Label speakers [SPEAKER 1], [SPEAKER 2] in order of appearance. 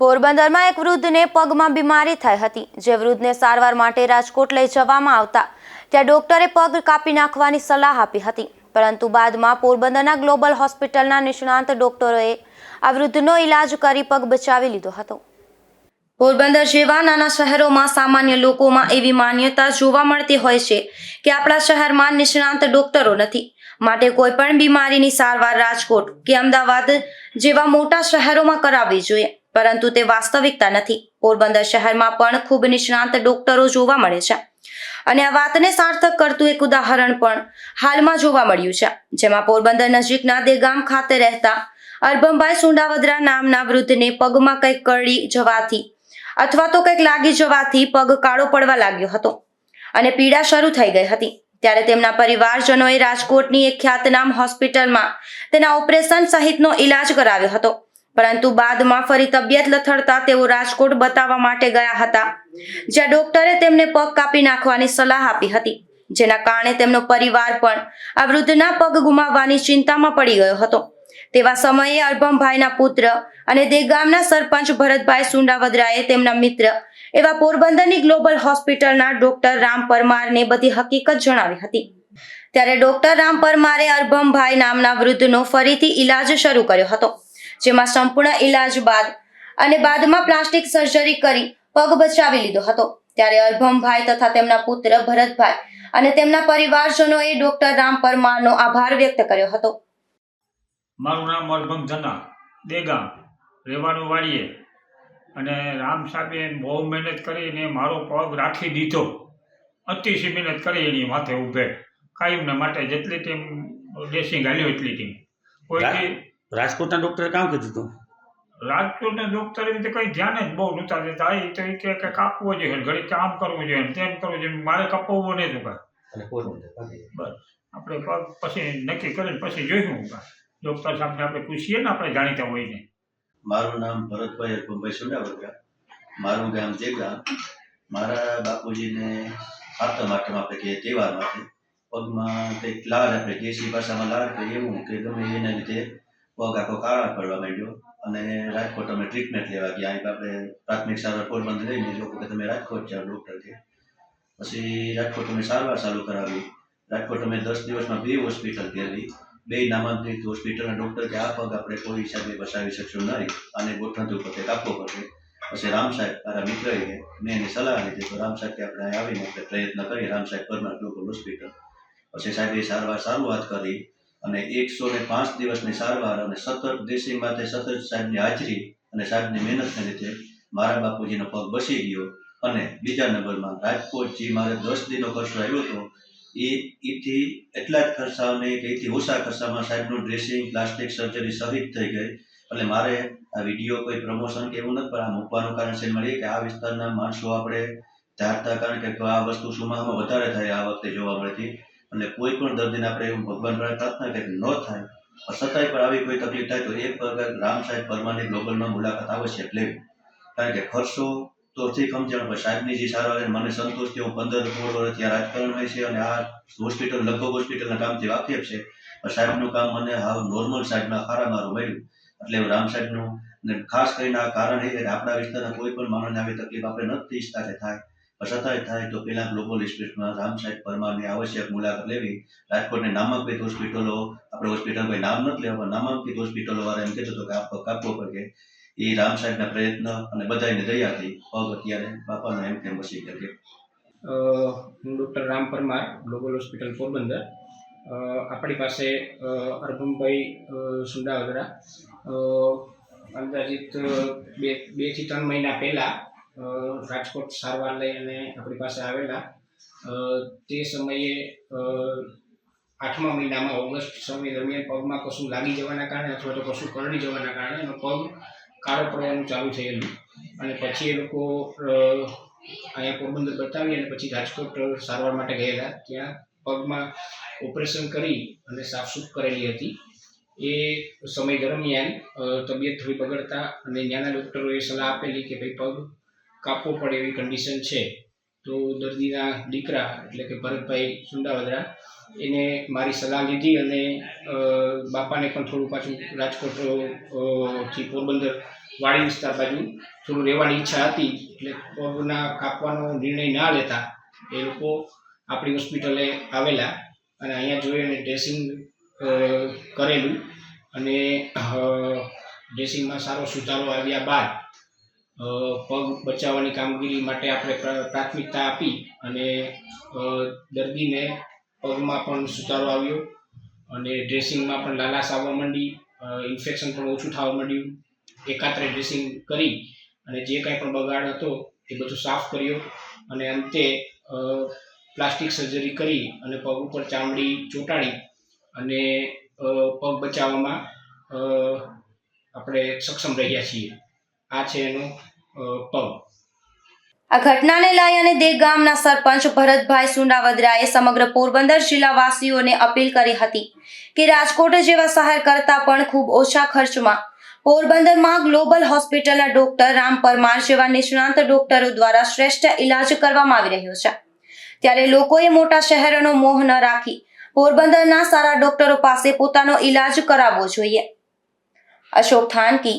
[SPEAKER 1] પોરબંદરમાં એક વૃદ્ધને પગમાં બીમારી થઈ હતી, જે વૃદ્ધને સારવાર માટે રાજકોટ લઈ જવામાં આવતા. ત્યાં ડોક્ટરે પગ કાપી નાખવાની સલાહ આપી હતી, પરંતુ બાદમાં પોરબંદરના ગ્લોબલ હોસ્પિટલના નિષ્ણાંત ડોક્ટરોએ આ વૃદ્ધનો ઈલાજ કરી પગ બચાવી લીધો હતો. પોરબંદર જેવા નાના શહેરોમાં સામાન્ય લોકોમાં એવી માન્યતા જોવા મળતી હોય છે કે આપણા શહેરમાં નિષ્ણાંત ડોક્ટરો નથી. માટે કોઈ પણ બીમારીની સારવાર રાજકોટ કે અમદાવાદ જેવા મોટા શહેરોમાં કરાવવી જોઈએ. પરંતુ તે વાસ્તવિકતા નથી. પોરબંદર શહેરમાં પણ ખૂબ નિષ્ણાંત ડોક્ટરો જોવા મળે છે. અને આ વાતને સાર્થક કરતું એક ઉદાહરણ પણ હાલમાં જોવા મળ્યું છે, જેમાં પોરબંદર નજીકના દેગામ ખાતે રહેતા અરબમભાઈ સુંડાવદરા નામના વૃદ્ધને પગમાં કંઈક કરડી જવાથી અથવા તો કંઈક લાગી જવાથી પગ કાળો પડવા લાગ્યો હતો અને પીડા શરૂ થઈ ગઈ હતી. ત્યારે તેમના પરિવારજનોએ રાજકોટની એક ખ્યાતનામ હોસ્પિટલમાં તેના ઓપરેશન સહિતનો ઈલાજ કરાવ્યો હતો. પરંતુ બાદમાં ફરી તબિયત લથડતા તેઓ રાજકોટ બતાવવા માટે ગયા હતા, જ્યાં ડોક્ટરે તેમને પગ કાપી નાખવાની સલાહ આપી હતી, જેના કારણે તેમનો પરિવાર પણ આ વૃદ્ધના પગ ગુમાવવાની ચિંતામાં પડી ગયો હતો. તેવા સમયે અરભમભાઈના પુત્ર અને દેગામના સરપંચ ભરતભાઈ સુંડાવદરાએ તેમના મિત્ર એવા પોરબંદરની ગ્લોબલ હોસ્પિટલના ડોક્ટર રામ પરમારને બધી હકીકત જણાવી હતી. ત્યારે ડોક્ટર રામ પરમારે અરભમભાઈ નામના વૃદ્ધનો ફરીથી ઈલાજ શરૂ કર્યો હતો. જેમાં સંપૂર્ણ ઈલાજ બાદ અને બાદમાં પ્લાસ્ટિક સર્જરી કરી પગ બચાવી લીધો હતો. ત્યારે અર્ભમભાઈ તથા તેમના પુત્ર ભરતભાઈ અને તેમના પરિવારજનોએ ડોક્ટર રામ પરમારનો આભાર વ્યક્ત કર્યો હતો.
[SPEAKER 2] મારું નામ અર્ભમ જના દેગામ રહેવાનું વાળીએ અને રામ સાહેબે બહુ મહેનત કરીને મારો પગ રાખી દીધો. અતિશય મહેનત કરી એની માથે ઊભે. કાયમને માટે જેટલી ટીમ ડ્રેસિંગ હાલ્યો એટલી ટીમ. કોઈ
[SPEAKER 3] રાજકોટના ડોક્ટરે કામ કીધું હતું?
[SPEAKER 2] રાજકોટના ડોક્ટર રીતે કંઈ ધ્યાન જ બહુ નહોતા દેતા. એ તો ઈ કે કે કાપવો જોઈએ ઘડી કામ કરવું જોઈએ ને તેમ કરવું જોઈએ મારે કપાવવો નહીં તો બસ. આપણે પગ પછી નક્કી કરીને પછી જોઈશું ડોક્ટર સાહેબને આપણે પૂછીએ ને આપણે જાણીતા હોઈને
[SPEAKER 4] મારું નામ ભરતભાઈ અરભમભાઈ સુડાવરકા મારું ગામ જેગામ મારા બાપુજીને સાતમ માટે આપણે કહીએ તહેવાર માટે. પગમાં કંઈક લાડ આપણે દેશી ભાષામાં લાડ કહીએ એવું કે ગમે એના લીધે પગ આખો કાળા પડવા માંડ્યો અને રાજકોટ અમે ટ્રીટમેન્ટ લેવા ગયા. અહીં આપણે પ્રાથમિક સારવાર પોરબંદર લઈને એ લોકો કે તમે રાજકોટ જાઓ ડૉક્ટર કે. પછી રાજકોટ અમે સારવાર ચાલુ કરાવી. રાજકોટ અમે દસ દિવસમાં બે હોસ્પિટલ ફેરવી બે નામાંકિત હોસ્પિટલના ડૉક્ટર કે આ પગ આપણે કોઈ હિસાબે બસાવી શકશું નહીં. અને ગોઠવતું પડશે કાપવો પડશે. પછી રામ સાહેબ, મારા મિત્ર છે મેં એની સલાહ લીધી તો રામ સાહેબ કે આપણે આવીને આપણે પ્રયત્ન કરીએ. રામ સાહેબ પરમાર ગ્લોબલ હોસ્પિટલ પછી સાહેબે સારવાર સારું વાત કરી. અને એકસો ને પાંચ દિવસની સારવાર અને સતત દેશી માટે સતત સાહેબની હાજરી અને સાહેબની મહેનતને લીધે મારા બાપુજીનો પગ બસી ગયો અને બીજા નંબરમાં રાજકોટ જે મારે દસ દિનનો ખર્ચો આવ્યો હતો. એ એથી એટલા જ ખર્ચાઓને એથી ઓછા ખર્ચામાં સાહેબનું ડ્રેસિંગ, પ્લાસ્ટિક સર્જરી સહિત થઈ ગઈ. એટલે મારે આ વીડિયો કોઈ પ્રમોશન કે એવું નથી, પણ આ મૂકવાનું કારણ છે મળીએ કે આ વિસ્તારના માણસો આપણે ધારતા કારણ કે આ વસ્તુ સુમામાં વધારે થાય આ વખતે જોવા મળતી. અને કોઈ પણ દર્દીને આપણે એવું ભગવાન પ્રાર્થના કે ન થાય છતાંય પણ આવી કોઈ તકલીફ થાય તો એક વખત રામ સાહેબ પરમારની ગ્લોબલમાં મુલાકાત આવશ્યક લેવી કારણ કે ખર્ચો તો થી સમજણ પણ સાહેબની જે સારા છે, મને સંતોષ કે પંદર સોળ વર્ષ ત્યાં રાજકારણમાં છે અને આ હોસ્પિટલ લગભગ હોસ્પિટલના કામથી વાકેફ છે. પણ સાહેબનું કામ મને હાવ નોર્મલ સાહેબના ખારા મારું મળ્યું. એટલે રામ સાહેબનું ખાસ કરીને આ કારણ એ કે આપણા વિસ્તારના કોઈ પણ માણસને આવી તકલીફ આપણે નથી ઈચ્છતા કે થાય. પણ થાય તો પેલા ગ્લોબલ હોસ્પિટલમાં રામ સાહેબ પરમારની આવશ્યક મુલાકાત લેવી. રાજકોટની નામાંકિત હોસ્પિટલો આપણે હોસ્પિટલ કોઈ નામ નથી લેવા નામાંકિત હોસ્પિટલો વાળા એમ કહેતો હતો કે આ પગ કાપવો પડે. એ રામ સાહેબના પ્રયત્ન અને બધાને દયાથી પગ અત્યારે બાપાનો એમ કેમ વસી ગયો
[SPEAKER 5] હું doctor Ram Parmar global hospital Porbandar. આપણી પાસે અરભમભાઈ અ, અંદાજિત બે બેથી ત્રણ મહિના પહેલાં રાજકોટ સારવાર લઈ અને આપણી પાસે આવેલા તે સમયે આઠમા મહિનામાં, ઓગસ્ટ સમય દરમિયાન પગમાં કશું લાગી જવાના કારણે અથવા તો કશું કરડી જવાના કારણે એનો પગ કાળો પડવાનું ચાલુ થયેલું. અને પછી એ લોકો અહીંયા પોરબંદર બતાવી અને પછી રાજકોટ સારવાર માટે ગયેલા. ત્યાં પગમાં ઓપરેશન કરી અને સાફસૂફ કરેલી હતી. એ સમય દરમિયાન તબિયત થોડી બગડતા અને ત્યાંના ડૉક્ટરોએ સલાહ આપેલી કે ભાઈ પગ કાપવો પડે એવી કન્ડિશન છે. તો દર્દીના દીકરા એટલે કે ભરતભાઈ સુંડાવદરા, એને મારી સલાહ લીધી અને બાપાને પણ થોડું પાછું રાજકોટથી પોરબંદર વાડી વિસ્તાર બાજુ થોડું રહેવાની ઈચ્છા હતી, એટલે પગના કાપવાનો નિર્ણય ના લેતા એ લોકો આપણી હોસ્પિટલે આવેલા અને અહીંયા જોઈ અને ડ્રેસિંગ કરેલું અને ડ્રેસિંગમાં સારો સુધારો આવ્યા બાદ પગ બચાવવાની કામગીરી માટે આપણે પ્ર- પ્રાથમિકતા આપી અને દર્દીને પગમાં પણ સુધારો આવ્યો અને ડ્રેસિંગમાં પણ લાલાશ આવવા માંડી ઇન્ફેક્શન પણ ઓછું થવા માંડ્યું. એકાત્રે ડ્રેસિંગ કરી અને જે કાંઈ પણ બગાડ હતો એ બધું સાફ કર્યો અને અંતે પ્લાસ્ટિક સર્જરી કરી અને પગ ઉપર ચામડી ચોંટાડી અને પગ બચાવવામાં આપણે સક્ષમ રહ્યા છીએ. આ છે એનું પગ.
[SPEAKER 1] આ ઘટનાને લઈ અને દેગ ગામના સરપંચ ભરતભાઈ સુંડાવદરાએ સમગ્ર પોરબંદર જિલ્લાવાસીઓને અપીલ કરી હતી કે રાજકોટ જેવા શહેર કરતાં પણ ખૂબ ઓછા ખર્ચમાં પોરબંદરમાં ગ્લોબલ હોસ્પિટલના ડોક્ટર રામ પરમાર જેવા નિષ્ણાંત ડોક્ટરો દ્વારા શ્રેષ્ઠ ઇલાજ કરવામાં આવી રહ્યો છે. ત્યારે લોકોએ મોટા શહેરોનો મોહ ન રાખી પોરબંદરના સારા ડોક્ટરો પાસે પોતાનો ઇલાજ કરાવવો જોઈએ. અશોક થાનકી